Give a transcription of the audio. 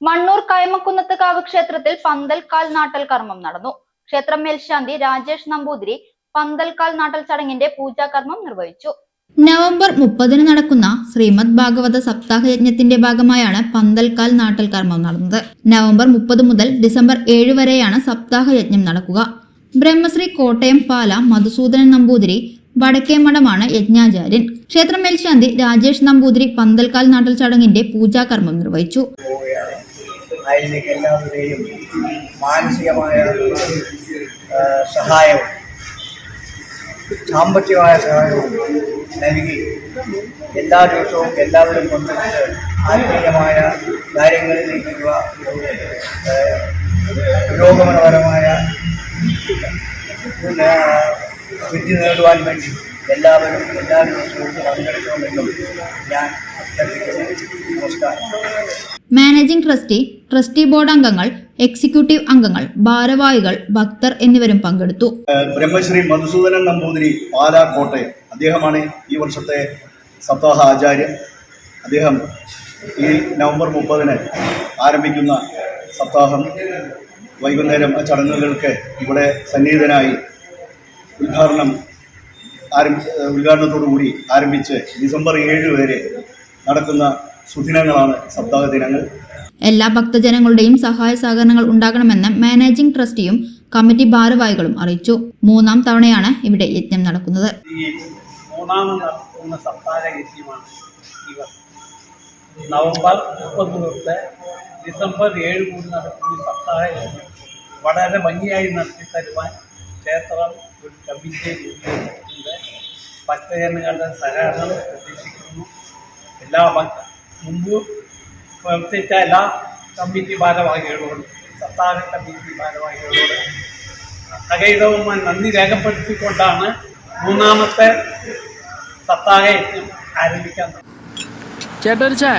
മണ്ണൂർ കൈമക്കുന്നത്ത് കാവ് ക്ഷേത്രത്തിൽ പന്തൽക്കാൽ നാട്ടൽ കർമ്മം നടന്നു. ക്ഷേത്രം മേൽശാന്തി രാജേഷ് നമ്പൂതിരി പന്തൽക്കാൽ നാട്ടൽ ചടങ്ങിന്റെ പൂജാകർമ്മം നിർവഹിച്ചു. നവംബർ മുപ്പതിന് നടക്കുന്ന ശ്രീമദ് ഭാഗവത സപ്താഹ യജ്ഞത്തിന്റെ ഭാഗമായാണ് പന്തൽക്കാൽ നാട്ടൽ കർമ്മം നടന്നത്. നവംബർ മുപ്പത് മുതൽ ഡിസംബർ ഏഴ് വരെയാണ് സപ്താഹ യജ്ഞം നടക്കുക. ബ്രഹ്മശ്രീ കോട്ടയം പാല മധുസൂദനൻ നമ്പൂതിരി വടക്കേമഠമാണ് യജ്ഞാചാര്യൻ. ക്ഷേത്രം മേൽശാന്തി രാജേഷ് നമ്പൂതിരി പന്തൽക്കാൽ നാട്ടൽ ചടങ്ങിന്റെ പൂജാകർമ്മം നിർവഹിച്ചു. അതിലേക്ക് എല്ലാവരുടെയും മാനസികമായ സഹായവും സാമ്പത്തികമായ സഹായവും നൽകി എല്ലാ ദിവസവും എല്ലാവരും പങ്കെടുത്ത് ആത്മീയമായ കാര്യങ്ങളിലേക്കുള്ള പുരോഗമനപരമായ പിന്നെ വിദ്യ നേടുവാൻ വേണ്ടി എല്ലാവരും എല്ലാ ദിവസവും പങ്കെടുക്കണമെന്നും ഞാൻ അഭ്യർത്ഥിക്കുന്നു. നമസ്കാരം. മാനേജിംഗ് ട്രസ്റ്റി ട്രസ്റ്റി ബോർഡ് അംഗങ്ങൾ എക്സിക്യൂട്ടീവ് അംഗങ്ങൾ ഭാരവാഹികൾ ഭക്തർ എന്നിവരും പങ്കെടുത്തു. ബ്രഹ്മശ്രീ മധുസൂദനൻ നമ്പൂതിരി പാലാ കോട്ടയം അദ്ദേഹമാണ് ഈ വർഷത്തെ സപ്താഹ ആചാര്യൻ അദ്ദേഹം ഈ നവംബർ മുപ്പതിന് ആരംഭിക്കുന്ന സപ്താഹം. വൈകുന്നേരം ആ ചടങ്ങുകൾക്ക് ഇവിടെ സന്നിഹിതനായി ഉദ്ഘാടനം ആരംഭി ഉദ്ഘാടനത്തോടുകൂടി ആരംഭിച്ച് ഡിസംബർ ഏഴ് വരെ നടക്കുന്ന സുദിനങ്ങളാണ് സപ്താഹ ദിനങ്ങൾ. എല്ലാ ഭക്തജനങ്ങളുടെയും സഹായ സഹകരണങ്ങൾ ഉണ്ടാകണമെന്ന് മാനേജിംഗ് ട്രസ്റ്റിയും കമ്മിറ്റി ഭാരവാഹികളും അറിയിച്ചു. മൂന്നാം തവണയാണ് ഇവിടെ യജ്ഞം നടക്കുന്നത്. നവംബർ മുപ്പത് തൊട്ട് ഡിസംബർ ഏഴ് കൂടി നടക്കുന്ന സപ്താഹ യജ്ഞം. വളരെ ഭംഗിയായി നടത്തി തരുവാൻ ക്ഷേത്രം ഒരു കമ്മിറ്റി രൂപീകരിച്ചിട്ടുണ്ട്. ഭക്തജനങ്ങളുടെ സഹകരണം പ്രതീക്ഷിക്കുന്നു. എല്ലാ ഭക്ത മുമ്പ് പ്രവർത്തിച്ച എല്ലാ കമ്മിറ്റി ഭാരവാഹികളോടും സപ്താഹ കമ്മിറ്റി ഭാരവാഹികളോട് അകൈതവുമായി നന്ദി രേഖപ്പെടുത്തിക്കൊണ്ടാണ് മൂന്നാമത്തെ സത്താഹ യജ്ഞം ആരംഭിക്കാൻ ചേട്ടൻ ചായ.